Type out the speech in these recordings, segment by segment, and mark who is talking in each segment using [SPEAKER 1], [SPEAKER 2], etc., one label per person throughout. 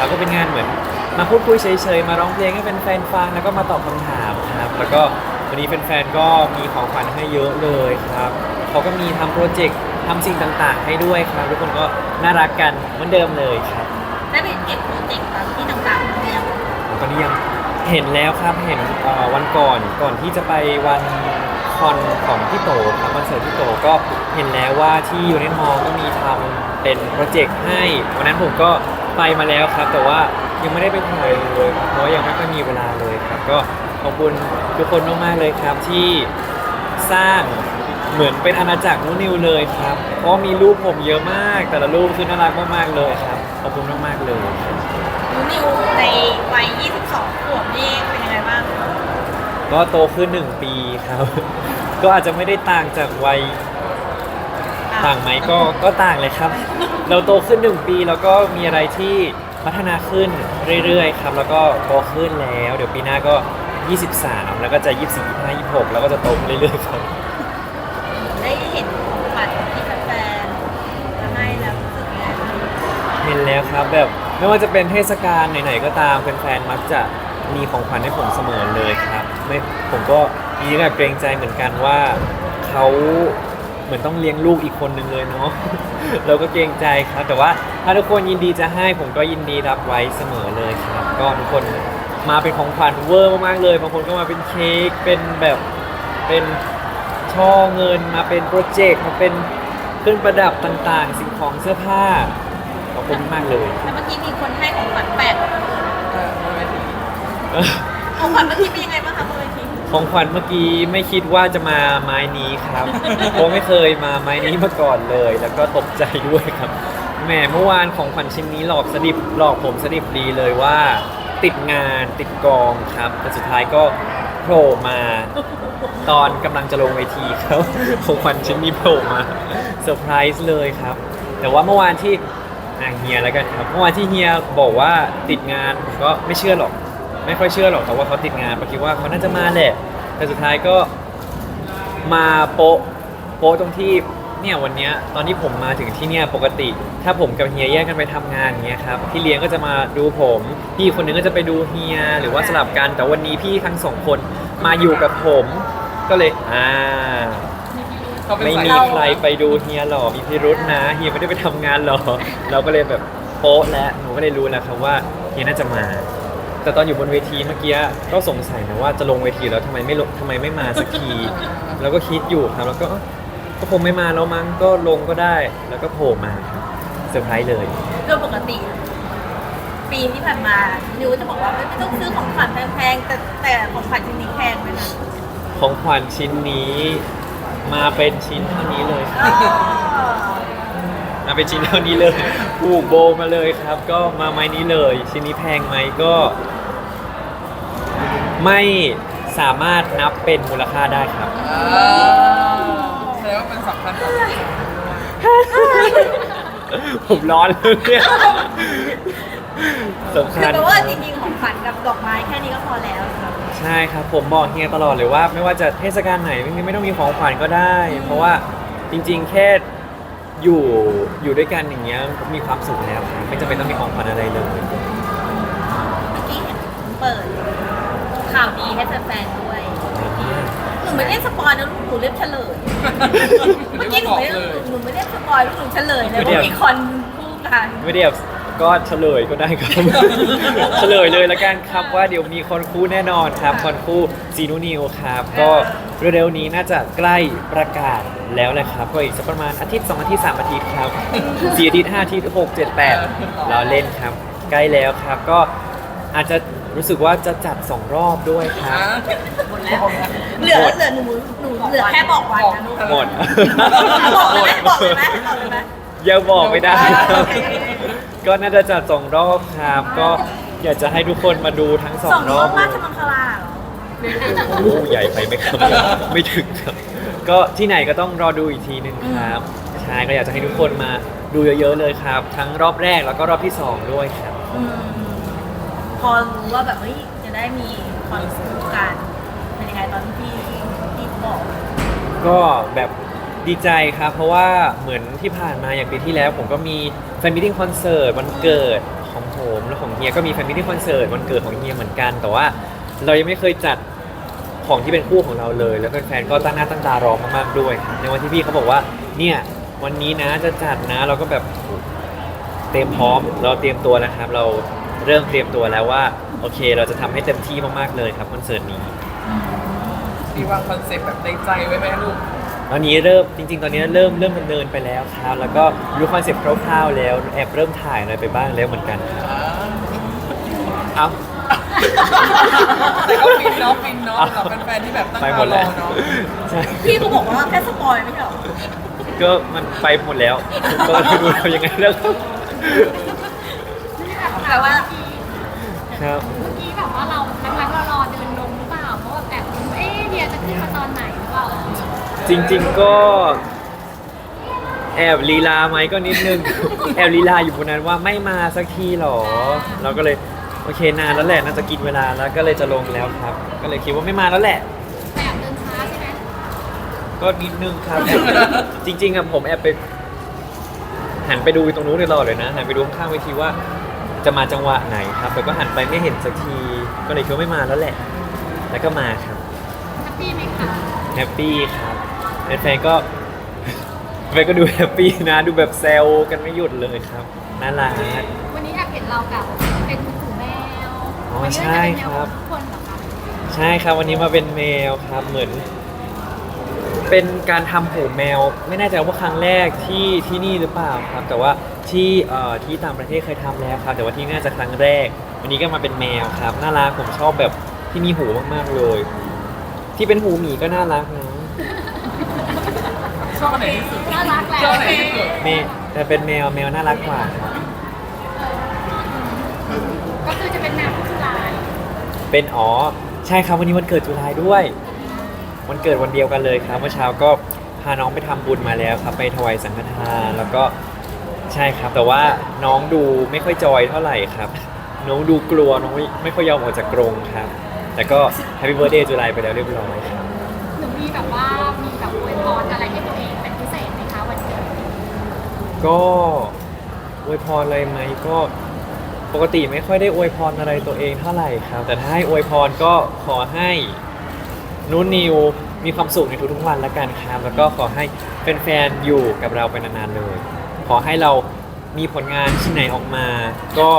[SPEAKER 1] ครับก็เป็นงานเหมือน มาพูดคุยเฉยๆ มาร้องเพลงให้แฟนๆฟังแล้วก็มาตอบคำถามครับ แล้วก็วันนี้แฟนๆก็มีของขวัญให้เยอะเลยครับเขาก็มีทำโปรเจกต์ทำสิ่งต่างๆ ให้ด้วยครับ ทุกคนก็น่ารักกันเหมือนเดิมเลยครับ
[SPEAKER 2] ได้ไปเก็บโปรเจกต์ตามที่ต่างๆเนี่ย
[SPEAKER 1] ตอนนี้ยังเห็นแล้วครับเห็นเอ่อวันก่อนก่อนที่จะไปวันคอนของพี่โตครับคอนเสิร์ตพี่โตก็เห็นแล้วว่าที่ยูเนนมอลก็มีทำเป็นโปรเจกต์ให้วันนั้นผมก็ ไปมาแล้วครับ แต่ว่ายังไม่ได้ไปถ่ายเลยเพราะว่ายังไม่ค่อยมีเวลาเลยครับ ก็ขอบคุณทุกคนมากๆเลยครับที่สร้างเหมือนเป็นอาณาจักรนูนิวเลยครับ เพราะมีรูปผมเยอะมาก แต่ละรูปคือน่ารักมากๆเลยครับ ขอบคุณมากๆเลย
[SPEAKER 2] หนูนิวในวัย 22 ขวบนี่เป็นยังไงบ้าง
[SPEAKER 1] ก็โตขึ้นหนึ่งปีครับ ก็อาจจะไม่ได้ต่างจากวัย ต่างไหมก็ก็ต่างเลยครับ เราโตขึ้นหนึ่งปีแล้วก็มีอะไรที่พัฒนาขึ้นเรื่อยๆ ครับ แล้วก็โตขึ้นแล้ว เดี๋ยวปีหน้าก็ 23 แล้วก็จะ 24 25 26 แล้วก็จะโตขึ้นเรื่อยๆครับ
[SPEAKER 2] ได้เห็นของขวัญที่แฟนๆมาให้แล้วรู้สึกยังไงบ้าง
[SPEAKER 1] เห็นแล้วครับแบบไม่ว่าจะเป็นเทศกาลไหนๆก็ตามแฟนๆมักจะมีของขวัญให้ผมเสมอเลยครับไม่ผมก็มีแบบเกรงใจเหมือนกันว่าเขา เหมือนต้องเลี้ยงลูกอีกคนนึงเลยเนาะ เราก็เกรงใจครับ แต่ว่าถ้าทุกคนยินดีจะให้ผมก็ยินดีรับไว้เสมอเลยครับ ก็ทุกคนมาเป็นของขวัญเวอร์มากๆเลย บางคนก็มาเป็นเค้ก เป็นแบบเป็นช่อเงิน มาเป็นโปรเจกต์ มาเป็นเครื่องประดับต่างๆ สิ่งของเสื้อผ้า ขอบคุณมากเลย
[SPEAKER 2] แต่เมื่อกี้มีคนให้ของขวัญแปลกกว่าคนอื่นของขวัญเมื่อกี้เป็นยังไงบ้างคะบนเวที
[SPEAKER 1] ของขวัญเมื่อกี้ไม่คิดว่าจะมาไม้นี้ครับ เพราะไม่เคยมาไม้นี้มาก่อนเลย แล้วก็ตกใจด้วยครับแหมเมื่อวานของขวัญชิ้นนี้หลอกสดิบหลอกผมสดิบดีเลยว่า ติดงานติดกองครับแต่สุดท้ายก็โผล่มาตอนกำลังจะลงเวทีครับของขวัญชิ้นนี้โผล่มาเซอร์ไพรส์เลยครับ แต่ว่าเมื่อวานที่อะเฮียแล้วกันครับเมื่อวานที่เฮียบอกว่าติดงานผมก็ไม่เชื่อหรอก ไม่ค่อยเชื่อหรอกแต่ว่าเขาติดงานปคิดว่าเขาน่าจะมาแหละแต่สุดท้ายก็มาโปะโปะตรงที่เนี่ยวันเนี้ยตอนที่ผมมาถึงที่เนี่ยปกติ ถ้าผมกับเฮียแยกกันไปทำงานอย่างเงี้ยครับพี่เลี้ยงก็จะมาดูผม พี่คนหนึงก็จะไปดูเฮียหรือว่าสลับกันแต่วันนี้พี่ทั้งสองคนมาอยู่กับผม ก็เลยอ่า
[SPEAKER 3] เขาเป็น
[SPEAKER 1] ไม่
[SPEAKER 3] สาย
[SPEAKER 1] มีใครไปดูเฮียหรอมีพิรุษนะเฮียไม่ได้ไปทำงานหรอเราก็เลยแบบโป๊ะแล้วหนูก็เลยรู้แล้วครับว่าเฮียน่าจะมา แต่ตอนอยู่บนเวทีเมื่อกี้ก็สงสัยนะว่าจะลงเวทีแล้วทำไมไม่ลงทำไมไม่มาสักที แล้วก็คิดอยู่ครับ แล้วก็เอ้าก็คงไม่มาแล้วมั้งก็ลงก็ได้ แล้วก็โผล่มาครับเซอร์ไพรส์เลย
[SPEAKER 2] โดยปกติ ปีที่ผ่านมานิวจะบอกว่าไม่ต้องซื้อของขวัญแพงๆแต่แต่ของขวัญชิ้นนี้แพงไหมนะ
[SPEAKER 1] ของขวัญชิ้นนี้ มาเป็นชิ้นเท่านี้เลยครับ
[SPEAKER 2] อ๋อ
[SPEAKER 1] มาเป็นชิ้นเท่านี้เลยผูกโบมาเลยครับ ก็มาไม้นี้เลย ชิ้นนี้แพงไหมก็ ไม่สามารถนับเป็นมูลค่าได้ครับ
[SPEAKER 3] อ่าแสดงว่ามันสำคัญกับ
[SPEAKER 1] ผมร้อนเลยเนี่ยสำ
[SPEAKER 2] คือ
[SPEAKER 1] คัญ
[SPEAKER 2] แปลว่าจริงๆของขวัญกับดอกไม้แค่นี้ก็พอแล้วสำหรับ
[SPEAKER 1] ใช่ครับผมบอกเฮียตลอดเลยว่า ไม่ว่าจะเทศกาลไหนไม่ไม่ต้องมีของขวัญก็ได้ เพราะว่าจริงๆ แค่ อยู่อยู่ด้วยกันอย่างเงี้ยมีความสุขแล้วครับไม่จำเป็นต้องมีของขวัญอะไรเลย
[SPEAKER 2] เมื่อกี้เห็นเปิด ข่าวดีให้แฟนๆด้วย หนูไม่ได้สปอยนะลูกหนูเรียบเฉลย เมื่อกี้หนูไม่ได้หนูไม่ได้สปอยลูกหนูเฉลยเลยว่ามีคอนคู่กัน
[SPEAKER 1] ไม่ได้แบบ ก็เฉลยก็ได้ครับ เฉลยเลยละกันครับว่าเดี๋ยวมีคอนคู่แน่นอนครับคอนคู่ซีนูนิวครับ ก็เร็วๆนี้น่าจะใกล้ประกาศแล้วแหละครับ ก็อีกสักประมาณอาทิตย์2อาทิตย์3อาทิตย์ครับ4อาทิตย์5อาทิตย์6 7 8เราเล่นครับ ใกล้แล้วครับก็อาจจะรู้สึกว่าจะจัด2รอบด้วยครับ
[SPEAKER 3] อ่า
[SPEAKER 2] หมดแล้วเหลือเหลือหนูหนูเหลือแค่บอกวันนะลูก
[SPEAKER 1] หมด
[SPEAKER 2] บอกเลยไหมบอกเลยไหมบอกเลยไหม
[SPEAKER 1] ยังบอกไม่ได้ครับ
[SPEAKER 2] โอเค
[SPEAKER 1] ก็น่าจะจัดสองรอบครับ ก็อยากจะให้ทุกคนมาดูทั้งสอ
[SPEAKER 2] สองง
[SPEAKER 1] ร
[SPEAKER 2] ร
[SPEAKER 1] อ
[SPEAKER 2] อ
[SPEAKER 1] บบ
[SPEAKER 2] ราชมังคลาเหรอ
[SPEAKER 1] โอ้โหใหญ่ไปไหมครับ ไม่ถึงครับ ก็ที่ไหนก็ต้องรอดูอีกทีหนึ่งครับใช่ก็อยากจะให้ทุกคนมาดูเยอะๆเลยครับ ทั้งรอบแรกแล้วก็รอบที่สองด้วยครับ
[SPEAKER 2] อืมพอรู้ว่าแบบเฮ้ยจะได้มีคอนเสิร์ตกันเป็นยังไงตอนที่ที่บอก
[SPEAKER 1] ก็แบบ ดีใจครับ เพราะว่าเหมือนที่ผ่านมาอย่างปีที่แล้ว ผมก็มีแฟนมิทติ้งคอนเสิร์ตวันเกิดขของผมและของเฮียก็มีแฟมิลี่คอนเสิร์ตวันเกิดของเฮียเหมือนกัน แต่ว่าเรายังไม่เคยจัดของที่เป็นคู่ของเราเลย แล้วแฟนๆก็ตั้งหน้าตั้งตารอมากๆด้วยครับในวันที่พี่เขาบอกว่าเนี่ยวันนี้นะจะจัดนะเราก็แบบเตรียมพร้อม เราเตรียมตัวนะครับ เราเริ่มเตรียมตัวแล้วว่าโอเค เราจะทำให้เต็มที่มากๆเลยครับคอนเสิร์ตนี้
[SPEAKER 3] มีวางคอนเซ็ปต์แบบในใจไว้ไหมลูก
[SPEAKER 1] ตอนนี้เริ่มจริง ๆ ตอนนี้เริ่มเริ่มดำเนินไปแล้วครับ แล้วก็รู้คอนเซ็ปต์คร่าวๆแล้วแอบเริ่มถ่ายอะไรไปบ้างแล้วเหมือนกันครับเอ้า
[SPEAKER 3] แต่ก็ฟินเนาะฟินเนาะสำหรับแฟนๆที่แบบตั้ง
[SPEAKER 1] ไป
[SPEAKER 3] ตา
[SPEAKER 1] หมด
[SPEAKER 3] ร
[SPEAKER 1] แล้
[SPEAKER 3] อ
[SPEAKER 1] ว
[SPEAKER 3] เนาะ
[SPEAKER 1] ใช่
[SPEAKER 2] พี่ก็บอกว่าแค่สปอยไม่ใช่เหรอ
[SPEAKER 1] ก็มันไปหมดแล้วก็ไม่รู้ทำยังไงแล้วครับ
[SPEAKER 2] แปลว่า
[SPEAKER 1] ครับ
[SPEAKER 4] เมื่อกี้แบบ จริ
[SPEAKER 1] ง ๆก็ แอบลีลาไหมก็นิดนึง แอบลีลาอยู่บนนั้นว่าไม่มาสักทีหรอ เราก็เลยโอเคนานแล้วแหละน่าจะกินเวลาแล้วก็เลยจะลงแล้วครับ ก็เลยคิดว่าไม่มาแล้วแหละ
[SPEAKER 4] แบบเดินช้าใช่ไหม
[SPEAKER 1] ก็นิดนึงครับ จริง ๆอะผมแอบไป หันไปดูตรงนู้นตลอดเลยนะหันไปดูข้างๆเวทีว่า จะมาจังหวะไหนครับแต่ก็หันไปไม่เห็นสักที ก็เลยคิดว่าไม่มาแล้วแหละ แล้วก็มาครับ
[SPEAKER 4] แฮปปี้ไหมคะ
[SPEAKER 1] แฮปปี้ครับ แฟนๆก็แฟนก็ดูแฮปปี้นะ ดูแบบแซวกันไม่หยุดเลยครับน่ารัก
[SPEAKER 4] วันนี้แอบเห็นเรากับเป็นหูแมว
[SPEAKER 1] อ๋อ
[SPEAKER 4] วันี้
[SPEAKER 1] ใช่
[SPEAKER 4] จะเป็นแนว
[SPEAKER 1] ครับ
[SPEAKER 4] ทุกคนเหรอคะ
[SPEAKER 1] ใช่ครับวันนี้มาเป็นแมวครับเหมือน เป็นการทำหูแมว ไม่แน่ใจว่าครั้งแรกที่ที่นี่หรือเปล่าครับ แต่ว่าที่เอ่อที่ต่างประเทศเคยทำแล้วครับ แต่ว่าที่นี่น่าจะครั้งแรก วันนี้ก็มาเป็นแมวครับน่ารักผมชอบแบบที่มีหูมากๆเลย ที่เป็นหูหมีก็น่ารักนะ
[SPEAKER 3] ชอบอันไหนที่สุด
[SPEAKER 4] น่ารักแหละ
[SPEAKER 3] ชอบอันไหนที่สุด
[SPEAKER 1] แมวแต่เป็นแมวแมวน่ารักกว่าครับ
[SPEAKER 4] ก็คือจะเป็นแนวผู้ชาย
[SPEAKER 1] เป็นอ๋อใช่ครับวันนี้วันเกิดจุฬายด้วยวันเกิดวันเดียวกันเลยครับเมื่อเช้าก็พาน้องไปทำบุญมาแล้วครับ ไปถวายสังฆทานแล้วก็ใช่ครับ แต่ว่าน้องดูไม่ค่อยจอยเท่าไหร่ครับ น้องดูกลัวน้องไม่ไม่ค่อยยอมออกจากกรงครับ แต่ก็แฮปปี้เบิร์ดเดย์จุฬายไปแล้วเรียบร้อยครับ
[SPEAKER 4] หนูมีแบบว่ามีแบบอวยพรอะไร ก็
[SPEAKER 1] อวยพรอะไรไหมก็ปกติไม่ค่อยได้อวยพรอะไรตัวเองเท่าไหร่ครับ แต่ถ้าให้อวยพรก็ขอให้นุ่นนิวมีความสุขในทุกๆวันละกันครับแล้วก็ขอให้แฟนๆอยู่กับเราไปนานๆเลย ขอให้เรามีผลงานชิ้นไหนออกมา ก็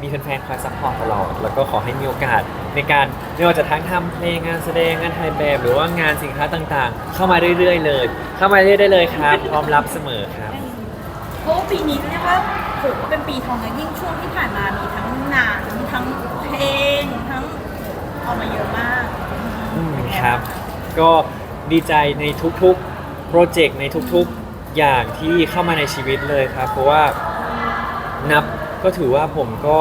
[SPEAKER 1] มีแฟนๆคอยซัพพอร์ตตลอด แล้วก็ขอให้มีโอกาสในการไม่ว่าจะทั้งทำเพลงงานแสดงงานถ่ายแบบหรือว่างานสินค้าต่างๆ เข้ามาเรื่อยๆเลย เข้ามาเรื่อยๆได้เลยครับพร้อมรับเสมอครับ
[SPEAKER 2] ปีนี้เรียกว่าโหเป็นปีทองนะยิ่งช่วงที่ผ่านมามีทั้งหนังทั้งเพลงทั้งออกมาเยอะมาก
[SPEAKER 1] อืมครับ ก็ดีใจในทุกๆโปรเจกต์ในทุกๆอย่างที่เข้ามาในชีวิตเลยครับ เพราะว่านับก็ถือว่าผมก็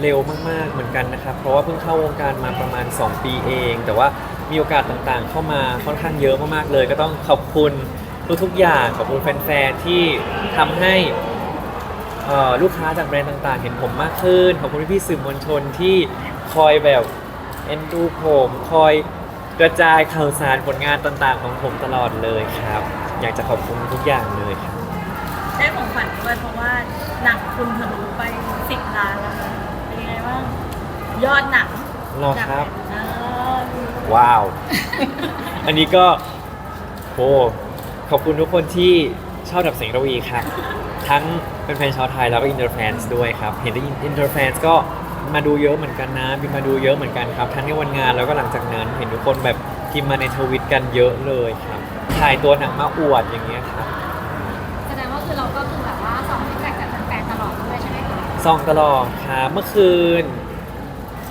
[SPEAKER 1] เร็วมากๆเหมือนกันนะครับ เพราะว่าเพิ่งเข้าวงการมาประมาณ 2 ปีเอง แต่ว่ามีโอกาสต่างๆ เข้ามาค่อนข้างเยอะมากๆเลย ก็ต้องขอบคุณ ทุกๆอย่างขอบคุณแฟนๆที่ทำให้เอ่อลูกค้าจากแบรนด์ต่างๆ เห็นผมมากขึ้น ขอบคุณพี่ๆสื่อมวลชนที่คอยแบบเอ็นดูผมคอยกระจายข่าวสารผลงานต่างๆ ของผมตลอดเลยครับ อยากจะขอบคุณทุกอย่างเลยครับ
[SPEAKER 2] ได้ของขวัญด้วยเพราะว่าหนังคุณทะลุไปสิบล้านแล้วนะเป็นยังไงบ้างยอดหนัง
[SPEAKER 1] รอครับ
[SPEAKER 2] เออ
[SPEAKER 1] ว้าว อันนี้ก็โห ขอบคุณทุกคนที่ชอบดับเสียงระวีครับ ทั้งเป็นแฟนชาวไทยแล้วก็อินเตอร์แฟนส์ด้วยครับ เห็นได้อินเตอร์แฟนส์ก็มาดูเยอะเหมือนกันนะบินมาดูเยอะเหมือนกันครับ ทั้งในวันงานแล้วก็หลังจากนั้นเห็นทุกคนแบบพิมพ์มาในทวิตกันเยอะเลยครับถ่ายตัวหนังมาอวดอย่างเงี้ยครับ
[SPEAKER 4] แสดงว่าคือเราก็คือแบบว่าส่องฟีดแบ็กจากแฟนๆตลอดด้วยใช่ไหมคะ
[SPEAKER 1] ส่องตลอดครับเมื่อคืน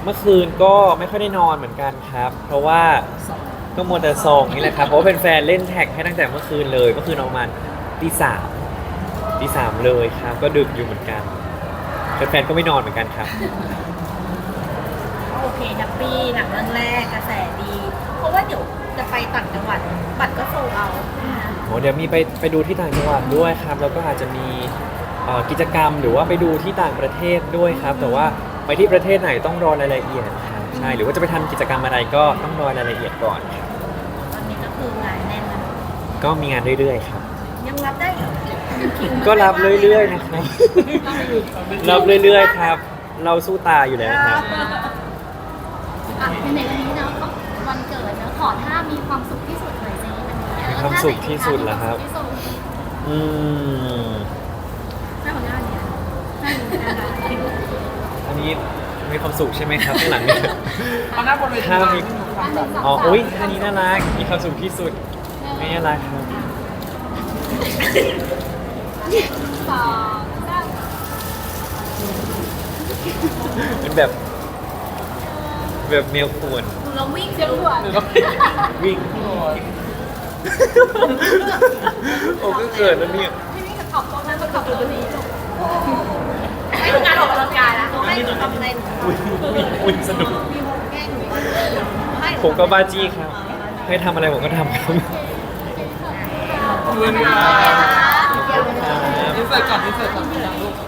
[SPEAKER 1] เมื่อคืนก็ไม่ค่อยได้นอนเหมือนกันครับ เพราะว่า ก็มัวแต่ส่องนี่แหละครับเพราะว่าเป็นแฟนเล่นแท็กให้ตั้งแต่เมื่อคืนเลยเมื่อคืนประมาณตีสามตีสามเลยครับ ก็ดึกอยู่เหมือนกันแฟนๆก็ไม่นอนเหมือนกันครับ
[SPEAKER 2] โอเคแฮปปี้หนังเรื่องแรกกระแสดี เพราะว่าเดี๋ยวจะไปต่างจังหวัดบัตรก็โซลเอาท์นะ
[SPEAKER 1] โหเดี๋ยวมีไปไปดูที่ต่างจังหวัดด้วยครับ แล้วก็อาจจะมีเอ่อกิจกรรมหรือว่าไปดูที่ต่างประเทศด้วยครับ แต่ว่าไปที่ประเทศไหนต้องรอรายละเอียดครับใช่หรือว่าจะไปทำกิจกรรมอะไรก็ต้องรอรายละเอียดก่อนครับ
[SPEAKER 2] ตอนนี้ ก็คืองานแน่นแล้ว
[SPEAKER 1] ก็มีงานเรื่อยๆครับ
[SPEAKER 2] ยังรับได้อยู่
[SPEAKER 1] ก็รับเรื่อยๆนะครับ รับเรื่อยๆครับ เราสู้ตายอยู่แล้วครับ
[SPEAKER 4] อะในวันนี้เนาะวันเกิดเนาะขอท่ามีความสุขที่สุดหน่อยสิวันนี้
[SPEAKER 1] มีความสุขที่สุดเหรอครับ
[SPEAKER 4] มีวามสุขที่สุด
[SPEAKER 1] อืม
[SPEAKER 4] หน้าของหน้าเนี่ยหน้าอยู่หน้าร้าน
[SPEAKER 1] อันนี้มีความสุขใช่ไหมครับข้างหลังนี่
[SPEAKER 3] เอาหน้าบนเวที
[SPEAKER 1] ถ้ามี
[SPEAKER 3] ทำแบบ
[SPEAKER 1] อ๋อ อุ้ยอันนี้น่ารัก มีความสุขที่สุด ไม่น่ารักครับ
[SPEAKER 4] สองสาม
[SPEAKER 1] เป็นแบบ แบบเมลควร
[SPEAKER 2] หนูลองวิ่ง
[SPEAKER 4] เสียงด่วน
[SPEAKER 3] หรือก็
[SPEAKER 1] วิ่งโอ้ก็เกิดแล้วเนี่ย
[SPEAKER 4] พี่นี่จะขับตรงนั้นจะขับตรงนี้ลูก
[SPEAKER 2] ให้ดูการออกกำลังกายนะให้หนูทำใน
[SPEAKER 1] อุ้ยอุ้ยอุ้ยสนุก
[SPEAKER 4] มีมุกแกล้งหนูอีก
[SPEAKER 2] ให้
[SPEAKER 1] ผมก็บ้าจี้ครับ ให้ทำอะไรผมก็ทำครับ
[SPEAKER 3] ดูนี่
[SPEAKER 2] ค่ะ
[SPEAKER 3] อินเสิร์ตก่อนอินเสิร์ตก่อน